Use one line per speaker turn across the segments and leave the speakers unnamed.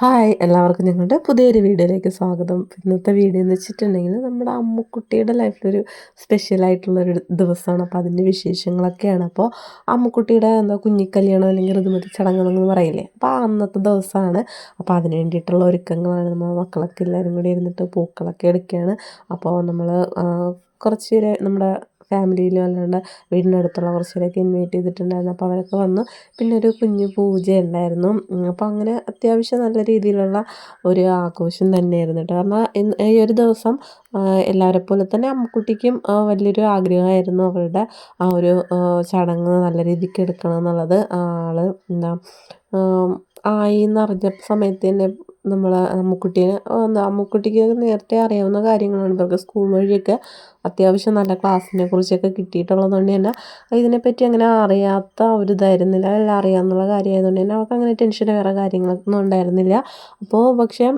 Hi എല്ലാവർക്കും ഞങ്ങളുടെ പുതിയൊരു വീഡിയോയിലേക്ക് സ്വാഗതം. ഇന്നത്തെ വീഡിയോ എന്ന് വെച്ചിട്ടുണ്ടെങ്കിൽ നമ്മുടെ അമ്മുക്കുട്ടിയുടെ ലൈഫിലൊരു സ്പെഷ്യലായിട്ടുള്ളൊരു ദിവസമാണ്. അപ്പോൾ അതിന്റെ വിശേഷങ്ങളൊക്കെയാണ്. അപ്പോൾ അമ്മുക്കുട്ടിയുടെ എന്താ കുഞ്ഞിക്കല്യാണം അല്ലെങ്കിൽ ഋതുമതി ചടങ്ങെന്ന് പറയില്ലേ? അപ്പോൾ അന്നത്തെ ദിവസമാണ്. അപ്പോൾ അതിന് വേണ്ടിയിട്ടുള്ള ഒരുക്കങ്ങളാണ്. നമ്മൾ മക്കളൊക്കെ എല്ലാവരും കൂടി ഇരുന്നിട്ട് പൂക്കളൊക്കെ എടുക്കുകയാണ്. അപ്പോൾ നമ്മൾ കുറച്ച് നമ്മുടെ ഫാമിലിയിലും അല്ലാണ്ട് വീടിന്റെ അടുത്തുള്ള കുറച്ചുപേരൊക്കെ ഇൻവൈറ്റ് ചെയ്തിട്ടുണ്ടായിരുന്നു. അപ്പോൾ അവരൊക്കെ വന്നു. പിന്നെ ഒരു കുഞ്ഞു പൂജ ഉണ്ടായിരുന്നു. അപ്പോൾ അങ്ങനെ അത്യാവശ്യം നല്ല രീതിയിലുള്ള ഒരു ആഘോഷം തന്നെയായിരുന്നു കേട്ടോ. കാരണം ഈ ഒരു ദിവസം എല്ലാവരെ പോലെ തന്നെ അമ്മക്കുട്ടിക്കും വലിയൊരു ആഗ്രഹമായിരുന്നു അവരുടെ ആ ഒരു ചടങ്ങ് നല്ല രീതിക്ക് എടുക്കണം എന്നുള്ളത്. ആൾ എന്താ ആയി എന്നറിഞ്ഞ സമയത്ത് തന്നെ നമ്മൾ അമ്മുക്കുട്ടീനെ എന്താ അമ്മുക്കുട്ടിക്ക് നേരത്തെ അറിയാവുന്ന കാര്യങ്ങളാണ്. ഇവർക്ക് സ്കൂൾ വഴിയൊക്കെ അത്യാവശ്യം നല്ല ക്ലാസ്സിനെ കുറിച്ചൊക്കെ കിട്ടിയിട്ടുള്ളത് കൊണ്ട് തന്നെ ഇതിനെപ്പറ്റി അങ്ങനെ അറിയാത്ത ഒരു ഇതായിരുന്നില്ല. എല്ലാം അറിയാമെന്നുള്ള കാര്യമായതുകൊണ്ട് തന്നെ അവൾക്ക് അങ്ങനെ ടെൻഷൻ വേറെ കാര്യങ്ങളൊന്നും ഉണ്ടായിരുന്നില്ല. അപ്പോൾ പക്ഷേ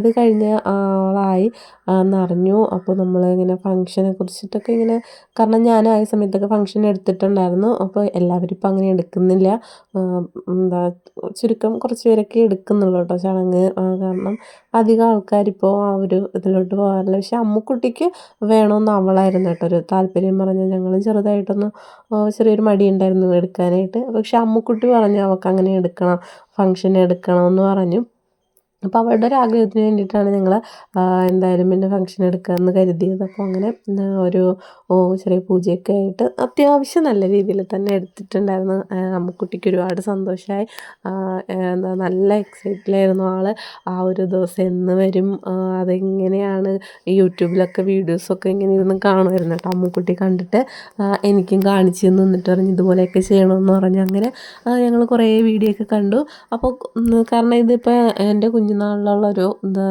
ഇത് കഴിഞ്ഞ ആളായി. എന്നറിഞ്ഞു അപ്പോൾ നമ്മൾ ഇങ്ങനെ ഫംഗ്ഷനെ കുറിച്ചിട്ടൊക്കെ ഇങ്ങനെ കാരണം ഞാൻ ആ സമയത്തൊക്കെ ഫംഗ്ഷൻ എടുത്തിട്ടുണ്ടായിരുന്നു. അപ്പോൾ എല്ലാവരും ഇപ്പം അങ്ങനെ എടുക്കുന്നില്ല. എന്താ ചുരുക്കം കുറച്ച് പേരൊക്കെ എടുക്കുന്നുള്ളൂ കേട്ടോ ചടങ്ങ്. കാരണം അധികം ആൾക്കാരിപ്പോൾ ആ ഒരു ഇതിലോട്ട് പോകാറില്ല. പക്ഷെ അമ്മുക്കുട്ടിക്ക് വേണമെന്ന് അവളായിരുന്നു കേട്ടോ ഒരു താല്പര്യം പറഞ്ഞ് ഞങ്ങൾ ചെറുതായിട്ടൊന്ന് ചെറിയൊരു മടി ഉണ്ടായിരുന്നു എടുക്കാനായിട്ട്. പക്ഷെ അമ്മുക്കുട്ടി പറഞ്ഞു അവൾക്ക് അങ്ങനെ എടുക്കണം ഫംഗ്ഷൻ എടുക്കണം എന്ന് പറഞ്ഞു. അപ്പോൾ അവളുടെ ഒരു ആഗ്രഹത്തിന് വേണ്ടിയിട്ടാണ് ഞങ്ങൾ എന്തായാലും പിന്നെ ഫംഗ്ഷൻ എടുക്കാമെന്ന് കരുതിയത്. അപ്പോൾ അങ്ങനെ ഒരു ചെറിയ പൂജയൊക്കെ ആയിട്ട് അത്യാവശ്യം നല്ല രീതിയിൽ തന്നെ എടുത്തിട്ടുണ്ടായിരുന്നു. അമ്മുക്കുട്ടിക്ക് ഒരുപാട് സന്തോഷമായി എന്താ നല്ല എക്സൈറ്റിലായിരുന്നു ആൾ ആ ഒരു ദിവസം എന്ന് വരും അതെങ്ങനെയാണ് യൂട്യൂബിലൊക്കെ വീഡിയോസൊക്കെ ഇങ്ങനെ ഇരുന്ന് കാണുമായിരുന്നു കേട്ടോ. അമ്മുക്കുട്ടി കണ്ടിട്ട് എനിക്കും കാണിച്ച് നിന്നിട്ട് പറഞ്ഞ് ഇതുപോലെയൊക്കെ ചെയ്യണമെന്ന് പറഞ്ഞ്. അങ്ങനെ ഞങ്ങൾ കുറേ വീഡിയോ ഒക്കെ കണ്ടു. അപ്പോൾ കാരണം ഇതിപ്പോൾ എന്റെ കുഞ്ഞ് കുഞ്ഞുനാളിലുള്ളൊരു എന്താ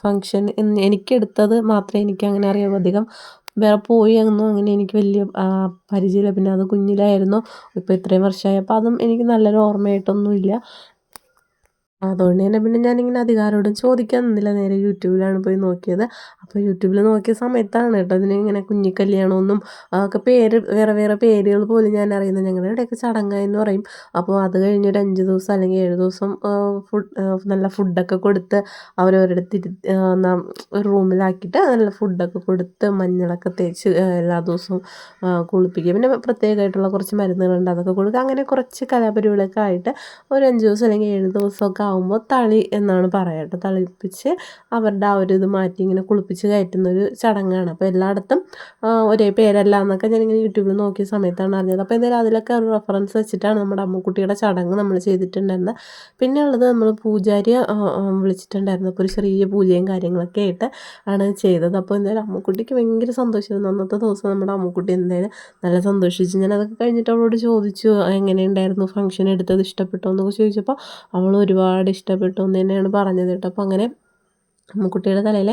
ഫങ്ഷൻ എനിക്കെടുത്തത് മാത്രമേ എനിക്കങ്ങനെ അറിയാവൂ അധികം വേറെ പോയി ഒന്നും അങ്ങനെ എനിക്ക് വലിയ പരിചയമില്ല. പിന്നെ അത് കുഞ്ഞിലായിരുന്നു. ഇപ്പോൾ ഇത്രയും വർഷമായി അപ്പോൾ അതും എനിക്ക് നല്ലൊരു ഓർമ്മയായിട്ടൊന്നുമില്ല. അതുകൊണ്ട് തന്നെ പിന്നെ ഞാനിങ്ങനെ അധികാരോടും ചോദിക്കാൻ നിന്നില്ല. നേരെ യൂട്യൂബിലാണ് പോയി നോക്കിയത്. അപ്പോൾ യൂട്യൂബിൽ നോക്കിയ സമയത്താണ് കേട്ടോ ഇതിന് ഇങ്ങനെ കുഞ്ഞിക്കല്യാണമെന്നും ഒക്കെ പേര് വേറെ വേറെ പേരുകൾ പോലും ഞാൻ അറിയുന്നത്. ഞങ്ങളുടെ ഇവിടെയൊക്കെ ചടങ്ങായെന്ന് പറയും. അപ്പോൾ അത് കഴിഞ്ഞ് ഒരു അഞ്ച് ദിവസം അല്ലെങ്കിൽ ഏഴ് ദിവസം ഫുഡ് നല്ല ഫുഡൊക്കെ കൊടുത്ത് അവരവരുടെ എന്നാ ഒരു റൂമിലാക്കിയിട്ട് നല്ല ഫുഡൊക്കെ കൊടുത്ത് മഞ്ഞളൊക്കെ തേച്ച് എല്ലാ ദിവസവും കുളിപ്പിക്കുക. പിന്നെ പ്രത്യേകമായിട്ടുള്ള കുറച്ച് മരുന്നുകളുണ്ട് അതൊക്കെ കൊടുക്കുക. അങ്ങനെ കുറച്ച് കലാപരിപാടികളൊക്കെ ആയിട്ട് ഒരു അഞ്ച് ദിവസം അല്ലെങ്കിൽ ഏഴ് ദിവസമൊക്കെ ആകുമ്പോൾ തളി എന്നാണ് പറയാം കേട്ടോ. തളിപ്പിച്ച് അവരുടെ ആ ഒരു ഇത് മാറ്റി ഇങ്ങനെ കുളിപ്പിച്ച് കയറ്റുന്ന ഒരു ചടങ്ങാണ്. അപ്പോൾ എല്ലായിടത്തും ഒരേ പേരല്ല എന്നൊക്കെ ഞാനിങ്ങനെ യൂട്യൂബിൽ നോക്കിയ സമയത്താണ് അറിഞ്ഞത്. അപ്പോൾ എന്തായാലും അതിലൊക്കെ ഒരു റെഫറൻസ് വെച്ചിട്ടാണ് നമ്മുടെ അമ്മക്കുട്ടിയുടെ ചടങ്ങ് നമ്മൾ ചെയ്തിട്ടുണ്ടായിരുന്നത്. പിന്നെ ഉള്ളത് നമ്മൾ പൂജാരിയെ വിളിച്ചിട്ടുണ്ടായിരുന്നു. അപ്പോൾ ഒരു ചെറിയ പൂജയും കാര്യങ്ങളൊക്കെ ആയിട്ട് ആണ് ചെയ്തത്. അപ്പോൾ എന്തായാലും അമ്മക്കുട്ടിക്ക് ഭയങ്കര സന്തോഷമായിരുന്നു. അന്നത്തെ ദിവസം നമ്മുടെ അമ്മക്കുട്ടി എന്തായാലും നല്ല സന്തോഷിച്ചു. ഞാൻ അതൊക്കെ കഴിഞ്ഞിട്ട് അവളോട് ചോദിച്ചു എങ്ങനെയുണ്ടായിരുന്നു ഫംഗ്ഷൻ എടുത്തത് ഇഷ്ടപ്പെട്ടോ എന്നൊക്കെ ചോദിച്ചപ്പോൾ അവൾ ഒരുപാട് ഇഷ്ടപ്പെട്ടു എന്ന് തന്നെയാണ് പറഞ്ഞത് കേട്ടോ. അപ്പോൾ അങ്ങനെ കുട്ടിയുടെ തലയിൽ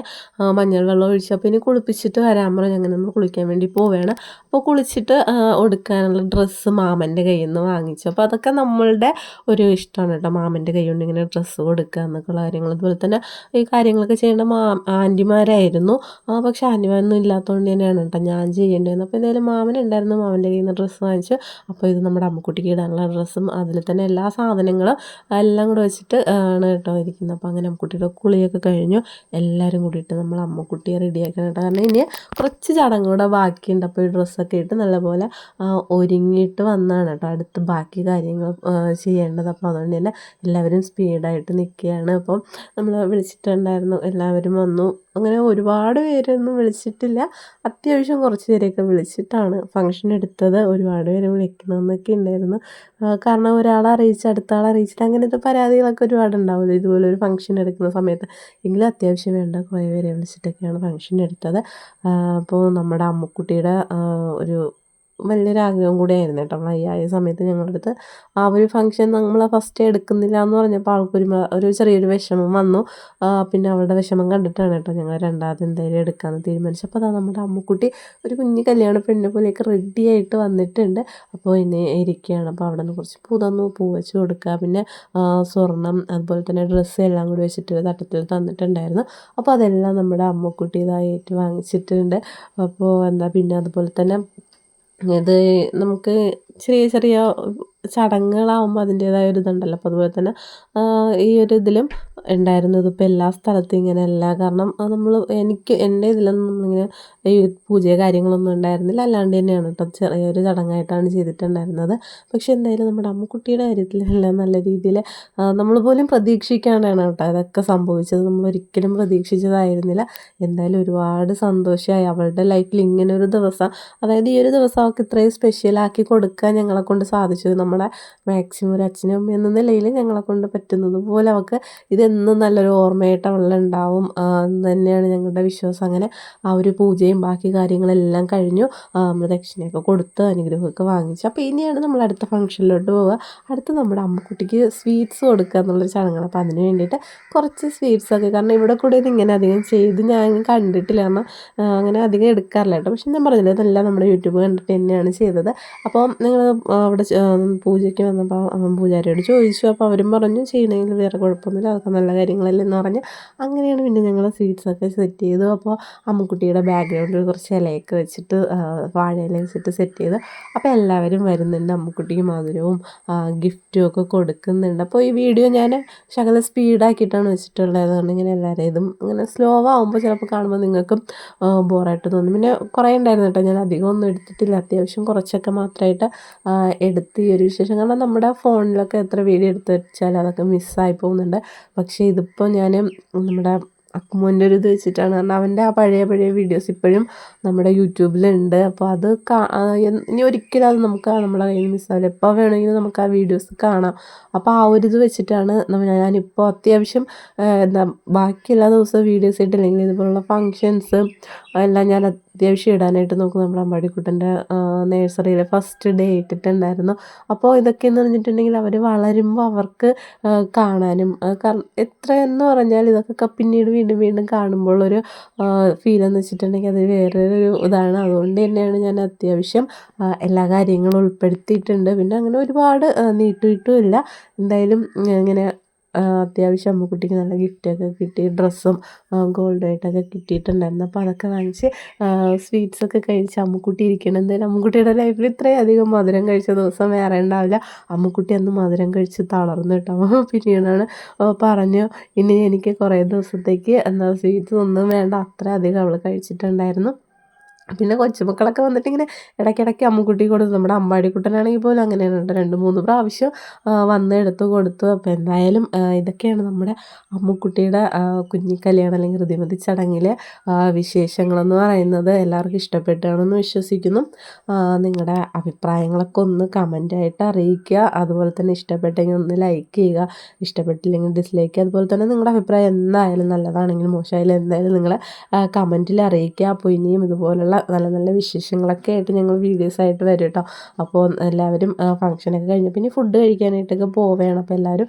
മഞ്ഞൾ വെള്ളം ഒഴിച്ചാൽ ഇനി കുളിപ്പിച്ചിട്ട് വരാൻ പറഞ്ഞു. അങ്ങനെ നമ്മൾ കുളിക്കാൻ വേണ്ടി പോവുകയാണ് അപ്പോൾ കുളിച്ചിട്ട് ഒടുക്കാനുള്ള ഡ്രസ്സ് മാമന്റെ കയ്യിൽ നിന്ന് വാങ്ങിച്ചു. അപ്പോൾ അതൊക്കെ നമ്മളുടെ ഒരു ഇഷ്ടമാണ് കേട്ടോ. മാമന്റെ കൈ കൊണ്ട് ഇങ്ങനെ ഡ്രസ്സ് കൊടുക്കുക എന്നൊക്കെയുള്ള കാര്യങ്ങൾ. അതുപോലെ തന്നെ ഈ കാര്യങ്ങളൊക്കെ ചെയ്യേണ്ട മാ ആന്റിമാരായിരുന്നു. പക്ഷേ ആന്റിമാരൊന്നും ഇല്ലാത്തതുകൊണ്ട് തന്നെയാണ് കേട്ടോ ഞാൻ ചെയ്യേണ്ടത് അപ്പോൾ എന്തായാലും മാമൻ ഉണ്ടായിരുന്നു. മാമന്റെ കയ്യിൽ നിന്ന് ഡ്രസ്സ് വാങ്ങിച്ചു. അപ്പോൾ ഇത് നമ്മുടെ അമ്മക്കുട്ടിക്ക് ഇടാനുള്ള ഡ്രസ്സും അതിൽ തന്നെ എല്ലാ സാധനങ്ങളും എല്ലാം കൂടെ വെച്ചിട്ട് ആണ് കേട്ടോ ഇരിക്കുന്നത്. അപ്പോൾ അങ്ങനെ അമ്മക്കുട്ടിയുടെ കുളിയൊക്കെ കഴിഞ്ഞു. എല്ലാവരും കൂടിയിട്ട് നമ്മൾ അമ്മക്കുട്ടിയെ റെഡിയാക്കണം കേട്ടോ. കാരണം ഇനി കുറച്ച് ചടങ്ങ് കൂടെ ബാക്കിയുണ്ട്. അപ്പോൾ ഈ ഡ്രസ്സൊക്കെ ഇട്ട് നല്ലപോലെ ഒരുങ്ങിയിട്ട് വന്നാണ് കേട്ടോ അടുത്ത് ബാക്കി കാര്യങ്ങൾ ചെയ്യേണ്ടത്. അപ്പോൾ അതുകൊണ്ട് തന്നെ എല്ലാവരും സ്പീഡായിട്ട് നിൽക്കുകയാണ് അപ്പം നമ്മൾ വിളിച്ചിട്ടുണ്ടായിരുന്നു. എല്ലാവരും വന്നു. അങ്ങനെ ഒരുപാട് പേരൊന്നും വിളിച്ചിട്ടില്ല. അത്യാവശ്യം കുറച്ച് പേരെയൊക്കെ വിളിച്ചിട്ടാണ് ഫംഗ്ഷൻ എടുത്തത്. ഒരുപാട് പേര് വിളിക്കണമെന്നൊക്കെ ഉണ്ടായിരുന്നു. കാരണം ഒരാളെ അറിയിച്ച് അടുത്ത ആളെ അറിയിച്ചിട്ട് അങ്ങനത്തെ പരാതികളൊക്കെ ഒരുപാട് ഉണ്ടാവില്ല ഇതുപോലെ ഒരു ഫംഗ്ഷൻ എടുക്കുന്ന സമയത്ത്. എങ്കിലും അത്യാവശ്യം വേണ്ട കുറേ പേരെ വിളിച്ചിട്ടൊക്കെയാണ് ഫംഗ്ഷൻ എടുത്തത്. അപ്പോൾ നമ്മുടെ അമ്മുക്കുട്ടിയുടെ ഒരു വലിയൊരു ആഗ്രഹം കൂടിയായിരുന്നു കേട്ടോ. ആയ സമയത്ത് ഞങ്ങളുടെ അടുത്ത് ആ ഒരു ഫംഗ്ഷൻ നമ്മൾ ഫസ്റ്റ് എടുക്കുന്നില്ല എന്ന് പറഞ്ഞപ്പോൾ ആൾക്കൊരു ഒരു ചെറിയൊരു വിഷമം വന്നു. പിന്നെ അവളുടെ വിഷമം കണ്ടിട്ടാണ് കേട്ടോ ഞങ്ങൾ രണ്ടാമത് എന്തായാലും എടുക്കാമെന്ന് തീരുമാനിച്ചു അപ്പോൾ അതാ നമ്മുടെ അമ്മുക്കുട്ടി ഒരു കുഞ്ഞു കല്യാണ പെണ്ണിനെ പോലെയൊക്കെ റെഡി ആയിട്ട് വന്നിട്ടുണ്ട്. അപ്പോൾ ഇനി ഇരിക്കുകയാണ്. അപ്പോൾ അവിടെ നിന്ന് കുറച്ച് പുതന്നു പൂ വെച്ച് കൊടുക്കുക. പിന്നെ സ്വർണം അതുപോലെ തന്നെ ഡ്രസ്സ് എല്ലാം കൂടി വെച്ചിട്ട് തട്ടത്തിൽ തന്നിട്ടുണ്ടായിരുന്നു. അപ്പോൾ അതെല്ലാം നമ്മുടെ അമ്മുക്കുട്ടി ഇതായിട്ട് വാങ്ങിച്ചിട്ടുണ്ട് അപ്പോൾ എന്താ പിന്നെ അതുപോലെ തന്നെ ഇത് നമുക്ക് ചെറിയ ചെറിയ ചടങ്ങുകളാകുമ്പോൾ അതിന്റേതായ ഒരു ഇതുണ്ടല്ലോ. അപ്പോൾ അതുപോലെ തന്നെ ഈ ഒരു ഇതിലും ഉണ്ടായിരുന്നത് ഇപ്പോൾ എല്ലാ സ്ഥലത്തും ഇങ്ങനെയല്ല. കാരണം നമ്മൾ എനിക്ക് എന്റെ ഇതിലൊന്നും നമ്മളിങ്ങനെ ഈ പൂജയോ കാര്യങ്ങളൊന്നും ഉണ്ടായിരുന്നില്ല. അല്ലാണ്ട് തന്നെയാണ് കേട്ടോ ചെറിയൊരു ചടങ്ങായിട്ടാണ് ചെയ്തിട്ടുണ്ടായിരുന്നത്. പക്ഷെ എന്തായാലും നമ്മുടെ അമ്മക്കുട്ടിയുടെ കാര്യത്തിൽ എല്ലാം നല്ല രീതിയിൽ നമ്മൾ പോലും പ്രതീക്ഷിക്കാണ്ടാണ് കേട്ടോ അതൊക്കെ സംഭവിച്ചത്. നമ്മൾ ഒരിക്കലും പ്രതീക്ഷിച്ചതായിരുന്നില്ല. എന്തായാലും ഒരുപാട് സന്തോഷമായി അവളുടെ ലൈഫിൽ ഇങ്ങനെ ഒരു ദിവസം അതായത് ഈ ഒരു ദിവസം അവൾക്ക് ഇത്രയും സ്പെഷ്യലാക്കി കൊടുക്കാൻ ഞങ്ങളെ കൊണ്ട് സാധിച്ചു നമ്മുടെ മാക്സിമം ഒരു അച്ഛനും അമ്മയും എന്ന നിലയിൽ ഞങ്ങളെ കൊണ്ട് പറ്റുന്നത് പോലെ അവൾക്ക് ഇതെന്നും നല്ലൊരു ഓർമ്മയായിട്ട് അവളുണ്ടാവും എന്ന് തന്നെയാണ് ഞങ്ങളുടെ വിശ്വാസം. അങ്ങനെ ആ ഒരു പൂജയും ബാക്കി കാര്യങ്ങളെല്ലാം കഴിഞ്ഞു. നമ്മൾ ദക്ഷിണയൊക്കെ കൊടുത്ത് അനുഗ്രഹമൊക്കെ വാങ്ങിച്ചു. അപ്പോൾ ഇനിയാണ് നമ്മൾ അടുത്ത ഫംഗ്ഷനിലോട്ട് പോവുക. അടുത്ത് നമ്മുടെ അമ്മക്കുട്ടിക്ക് സ്വീറ്റ്സ് കൊടുക്കുക എന്നുള്ളൊരു ചടങ്ങാണ് അപ്പോൾ അതിന് വേണ്ടിയിട്ട് കുറച്ച് സ്വീറ്റ്സൊക്കെ കാരണം ഇവിടെ കൂടെ ഇങ്ങനെ അധികം ചെയ്ത് ഞാൻ കണ്ടിട്ടില്ല. കാരണം അങ്ങനെ അധികം എടുക്കാറില്ല കേട്ടോ. പക്ഷെ ഞാൻ പറഞ്ഞില്ല ഇതെല്ലാം നമ്മുടെ യൂട്യൂബ് കണ്ടിട്ട് തന്നെയാണ് ചെയ്തത്. അപ്പോൾ നിങ്ങൾ അവിടെ പൂജയ്ക്ക് വന്നപ്പോൾ അവൻ പൂജാരിയോട് ചോദിച്ചു. അപ്പോൾ അവരും പറഞ്ഞു ചെയ്യണമെങ്കിൽ വേറെ കുഴപ്പമൊന്നുമില്ല. അതൊക്കെ നല്ല കാര്യങ്ങളല്ലേ എന്ന് പറഞ്ഞ് അങ്ങനെയാണ് പിന്നെ ഞങ്ങൾ സ്വീറ്റ്സൊക്കെ സെറ്റ് ചെയ്തു. അപ്പോൾ അമ്മുക്കുട്ടിയുടെ ബാക്ക്ഗ്രൗണ്ടിൽ കുറച്ച് ഇലയൊക്കെ വെച്ചിട്ട് വാഴയില വെച്ചിട്ട് സെറ്റ് ചെയ്തു. അപ്പോൾ എല്ലാവരും വരുന്നുണ്ട്. അമ്മുക്കുട്ടിക്ക് മധുരവും ഗിഫ്റ്റും ഒക്കെ കൊടുക്കുന്നുണ്ട്. അപ്പോൾ ഈ വീഡിയോ ഞാൻ ശകല സ്പീഡാക്കിയിട്ടാണ് വെച്ചിട്ടുള്ളത്. അതുകൊണ്ട് ഇങ്ങനെ എല്ലാവരും ഇതും ഇങ്ങനെ സ്ലോ ആവുമ്പോൾ ചിലപ്പോൾ കാണുമ്പോൾ നിങ്ങൾക്കും ബോറായിട്ട് തോന്നും. പിന്നെ കുറേ ഉണ്ടായിരുന്നു കേട്ടോ. ഞാൻ അധികം ഒന്നും എടുത്തിട്ടില്ല. അത്യാവശ്യം കുറച്ചൊക്കെ മാത്രമായിട്ട് എടുത്ത് ഈ ഒരു വിശേഷം കാരണം നമ്മുടെ ഫോണിലൊക്കെ എത്ര വീഡിയോ എടുത്ത് വെച്ചാൽ അതൊക്കെ മിസ്സായി പോകുന്നുണ്ട്. പക്ഷേ ഇതിപ്പോൾ ഞാൻ നമ്മുടെ അക്കുമോന്റെ ഒരു ഇത് വെച്ചിട്ടാണ് കാരണം അവന്റെ ആ പഴയ പഴയ വീഡിയോസ് ഇപ്പോഴും നമ്മുടെ യൂട്യൂബിലുണ്ട്. അപ്പോൾ അത് ഇനി ഒരിക്കലും അത് നമുക്ക് നമ്മളെ കയ്യിൽ നിന്ന് മിസ്സാവില്ല എപ്പോൾ വേണമെങ്കിലും നമുക്ക് ആ വീഡിയോസ് കാണാം. അപ്പോൾ ആ ഒരു ഇത് വെച്ചിട്ടാണ് ഞാനിപ്പോൾ അത്യാവശ്യം എന്താ ബാക്കി എല്ലാ ദിവസവും വീഡിയോസ് ഇട്ടില്ലെങ്കിൽ ഇതുപോലുള്ള ഫങ്ഷൻസ് എല്ലാം ഞാൻ അത്യാവശ്യം ഇടാനായിട്ട് നോക്കും. നമ്മുടെ അമ്പാടിക്കുട്ടന്റെ നേഴ്സറിയിലെ ഫസ്റ്റ് ഡേ ഇട്ടിട്ടുണ്ടായിരുന്നു. അപ്പോൾ ഇതൊക്കെ എന്ന് പറഞ്ഞിട്ടുണ്ടെങ്കിൽ അവർ വളരുമ്പോൾ അവർക്ക് കാണാനും എത്രയെന്ന് പറഞ്ഞാൽ ഇതൊക്കെ പിന്നീട് വീണ്ടും വീണ്ടും കാണുമ്പോൾ ഒരു ഫീൽ എന്ന് വെച്ചിട്ടുണ്ടെങ്കിൽ അത് വേറൊരു ഇതാണ്. അതുകൊണ്ട് തന്നെയാണ് ഞാൻ അത്യാവശ്യം എല്ലാ കാര്യങ്ങളും ഉൾപ്പെടുത്തിയിട്ടുണ്ട്. പിന്നെ അങ്ങനെ ഒരുപാട് നീട്ടിയിട്ടുമില്ല എന്തായാലും ഇങ്ങനെ അത്യാവശ്യം അമ്മുക്കുട്ടിക്ക് നല്ല ഗിഫ്റ്റൊക്കെ കിട്ടി ഡ്രസ്സും ഗോൾഡ് ഗോൾഡായിട്ടൊക്കെ കിട്ടിയിട്ടുണ്ടായിരുന്നു. അപ്പോൾ അതൊക്കെ വാങ്ങിച്ച് സ്വീറ്റ്സൊക്കെ കഴിച്ച് അമ്മുക്കുട്ടി ഇരിക്കണം എന്തായാലും അമ്മുക്കുട്ടിയുടെ ലൈഫിൽ ഇത്രയും അധികം മധുരം കഴിച്ച ദിവസം വേറെ ഉണ്ടാവില്ല. അമ്മുക്കുട്ടി അന്ന് മധുരം കഴിച്ച് തളർന്നു കേട്ടോ. പിന്നീടാണ് പറഞ്ഞു ഇനി എനിക്ക് കുറേ ദിവസത്തേക്ക് എന്താ സ്വീറ്റ്സ് ഒന്നും വേണ്ട. അത്ര അധികം അവൾ കഴിച്ചിട്ടുണ്ടായിരുന്നു. പിന്നെ കൊച്ചുമക്കളൊക്കെ വന്നിട്ട് ഇങ്ങനെ ഇടയ്ക്കിടയ്ക്ക് അമ്മുക്കുട്ടി കൊടുത്തു നമ്മുടെ അമ്പാടിക്കുട്ടനാണെങ്കിൽ പോലും അങ്ങനെയാണ് കേട്ടോ രണ്ട് മൂന്ന് പ്രാവശ്യം വന്ന് എടുത്ത് കൊടുത്തു. അപ്പോൾ എന്തായാലും ഇതൊക്കെയാണ് നമ്മുടെ അമ്മുക്കുട്ടിയുടെ കുഞ്ഞിക്കല്യാണം അല്ലെങ്കിൽ ഹൃദയമതി ചടങ്ങിലെ വിശേഷങ്ങളെന്ന് പറയുന്നത്. എല്ലാവർക്കും ഇഷ്ടപ്പെട്ടാണെന്ന് വിശ്വസിക്കുന്നു. നിങ്ങളുടെ അഭിപ്രായങ്ങളൊക്കെ ഒന്ന് കമന്റായിട്ട് അറിയിക്കുക. അതുപോലെ തന്നെ ഇഷ്ടപ്പെട്ടെങ്കിൽ ഒന്ന് ലൈക്ക് ചെയ്യുക. ഇഷ്ടപ്പെട്ടില്ലെങ്കിൽ ഡിസ്ലൈക്ക് ചെയ്യുക. അതുപോലെ തന്നെ നിങ്ങളുടെ അഭിപ്രായം എന്തായാലും നല്ലതാണെങ്കിലും മോശമായാലും എന്തായാലും നിങ്ങൾ കമന്റിൽ അറിയിക്കുക. അപ്പോൾ ഇനിയും ഇതുപോലുള്ള നല്ല നല്ല വിശേഷങ്ങളൊക്കെ ആയിട്ട് ഞങ്ങൾ വീഡിയോസ് ആയിട്ട് വരും കേട്ടോ അപ്പോൾ എല്ലാവരും ഫംഗ്ഷനൊക്കെ കഴിഞ്ഞ് പിന്നെ ഫുഡ് കഴിക്കാനായിട്ടൊക്കെ പോവുകയാണ്. അപ്പോൾ എല്ലാവരും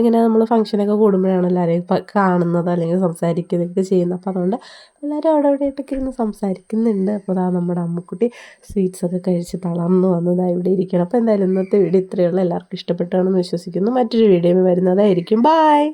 ഇങ്ങനെ നമ്മൾ ഫംഗ്ഷനൊക്കെ കൂടുമ്പോഴാണ് എല്ലാവരെയും കാണുന്നത് അല്ലെങ്കിൽ സംസാരിക്കുന്നതൊക്കെ ചെയ്യുന്നത്. അപ്പോൾ അതുകൊണ്ട് എല്ലാവരും അവിടെ ആയിട്ടൊക്കെ ഇരുന്ന് സംസാരിക്കുന്നുണ്ട്. അപ്പോൾ അതാ നമ്മുടെ അമ്മക്കുട്ടി സ്വീറ്റ്സൊക്കെ കഴിച്ച് തളർന്നു വന്നതാ ഇവിടെ ഇരിക്കണം അപ്പോൾ എന്തായാലും ഇന്നത്തെ വീഡിയോ ഇത്രയുള്ള എല്ലാവർക്കും ഇഷ്ടപ്പെട്ടാണെന്ന് വിശ്വസിക്കുന്നു. മറ്റൊരു വീഡിയോ വരുന്നതായിരിക്കും. ബായ്